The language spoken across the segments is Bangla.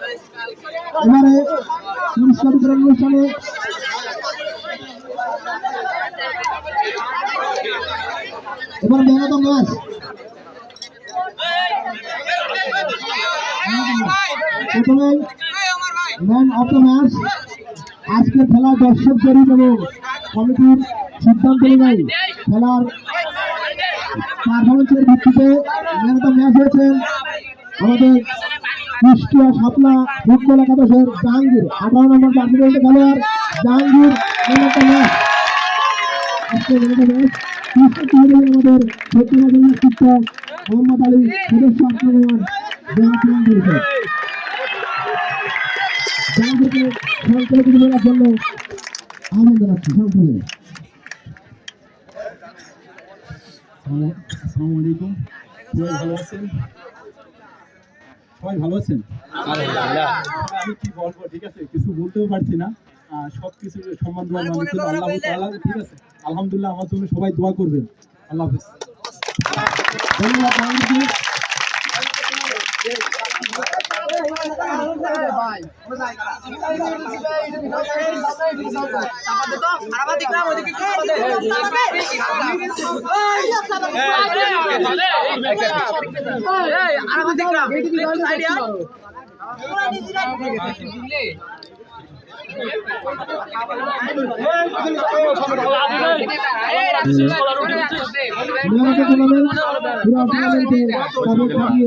এবারে পুরস্কার বিতরণ অনুষ্ঠানে এবার দ্য ম্যাচ প্রথমে খেলা দর্শক জরিপ এবং কমিটির সিদ্ধান্ত অনুযায়ী। খেলার পারফরমেন্সের ভিত্তিতে ম্যান অফ দ্য ম্যাচ হয়েছেন আমাদের কুষ্টিয়া শাপলা ফুটবল একাদশের জাহাঙ্গীর। আঠারো নম্বর জাতীয় খেলোয়াড় জাহাঙ্গীর আমাদের মোহাম্মদ আলী সদস্য আক্রমণ আসসালামু আলাইকুম। ভালো আছেন? সবাই ভালো আছেন? আমি কি বলব ঠিক আছে? কিছু বলতেও পারছি না। সব কিছু সম্মান দেওয়ার মানুষ আল্লাহ ঠিক আছে? আলহামদুলিল্লাহ আমার জন্য সবাই দোয়া করবেন। আল্লাহ হাফিজ। ধন্যবাদ পুরো টুর্নামেন্টে তাদের কাটিয়ে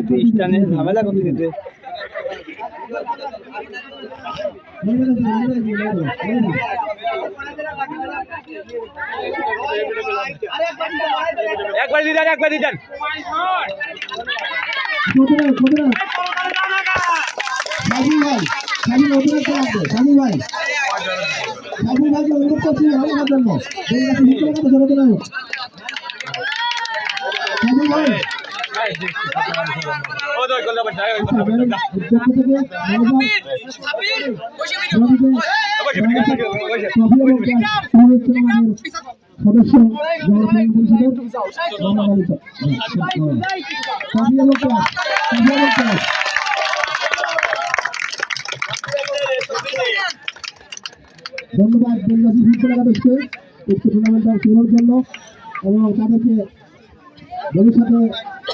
খ্রিস্টানে ঝামেলা করতে দিতে একবার দিতেন একবার দিতেন সাবি ভাই সাবি অনুরোধ লাগবে সাবি ভাই অনুরোধ করছি আমার জন্য ভাই ধন্যবাদ বেলগাছি ফুটবল টুর্নামেন্টটা খেলার জন্য এবং তাদেরকে ভবিষ্যতে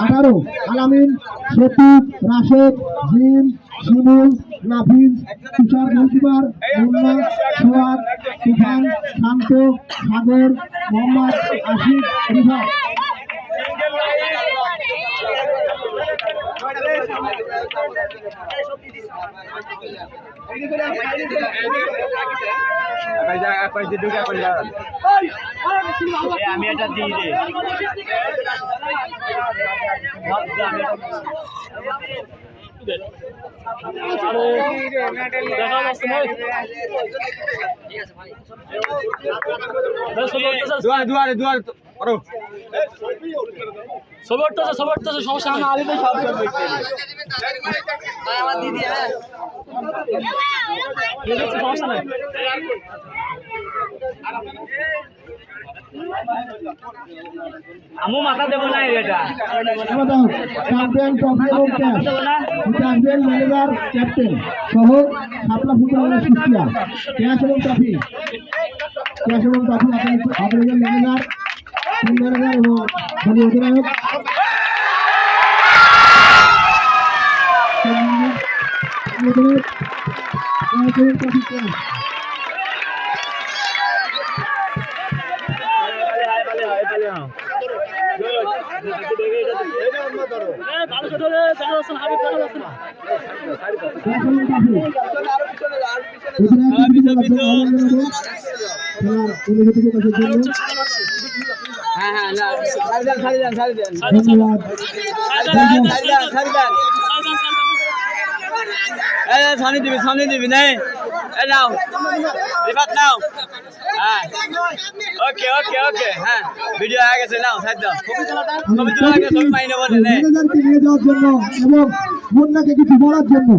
আঠারো আলামিন সতীপ রাশেদ জিম শিমুল নাফিজ তুষার গোলকিপার মুন্না সোয়াদ তুফান শান্ত সাগর মোহাম্মদ আশিক রিফাত একবার দিয়ে ঢুকে আমি এটা দিই রে দুয়ারে দুয়ারে দুয়ারে করো সবে উঠতেছে সবে উঠতেছে সমস্যা না আলিতে সব সমস্যা নাই আমু মাথা দেবো না এটা চ্যাম্পিয়ন ট্রফি এবং চ্যাম্পিয়ন ম্যানেজার ক্যাপ্টেন সহ সাপলা ফুটবল কুষ্টিয়া ক্যাশ এবং ট্রফি ক্যাশ এবং trophy operation manager team manager এবং দলীয় অধিনায়ক। ধন্যবাদ হ্যাঁ হ্যাঁ না ছাড়ি দেন ছাড়ি দেন ছাড়ি দেন ছাড়ি দেন ছাড়ি দেন সামনে দিবি সামনে দিবি নেই এই, নাও। রিফাত নাও। হ্যাঁ। ওকে ওকে ওকে হ্যাঁ। ভিডিও হয়ে গেছে নাও সাইড দাও। তোলা আগে মাইনে বলে নে। নিয়ে যাওয়ার জন্য এবং মুন্নাকে কিছু বলার জন্য।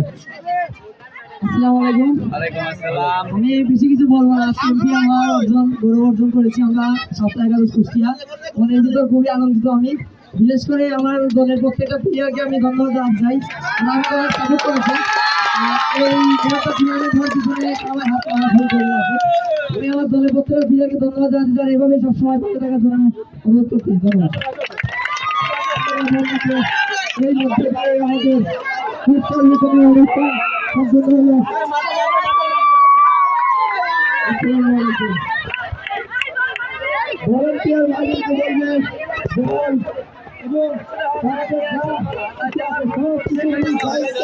আসসালামু আলাইকুম। ওয়ালাইকুম আসসালাম। আমি বেশি কিছু বলব না। চ্যাম্পিয়ন হওয়ার অর্জন গৌরব অর্জন করেছি আমরা সপ্তাহে এগারো কুষ্টিয়া। মানে এই খুবই আনন্দিত আমি। বিশেষ করে আমার দলের প্রত্যেকটা প্লেয়ারকে আমি ধন্যবাদ সাপোর্ট করেছে। এই খেলাটা টুর্নামেন্ট হওয়ার পিছনে আমার হাত আমার ভুল করে আছে আমি আমার দলের প্রত্যেকটা প্লেয়ারকে ধন্যবাদ জানাতে চাই এভাবে সবসময় ভালো থাকার জন্য অনুরোধ করছি ধন্যবাদ এই মধ্যে আমাদের ফুটবল মিশনের অনুষ্ঠান সম্পূর্ণ হলো ভলেন্টিয়ার ভাইদেরকে বলবেন বল এবং তাদের সব কিছু দায়িত্ব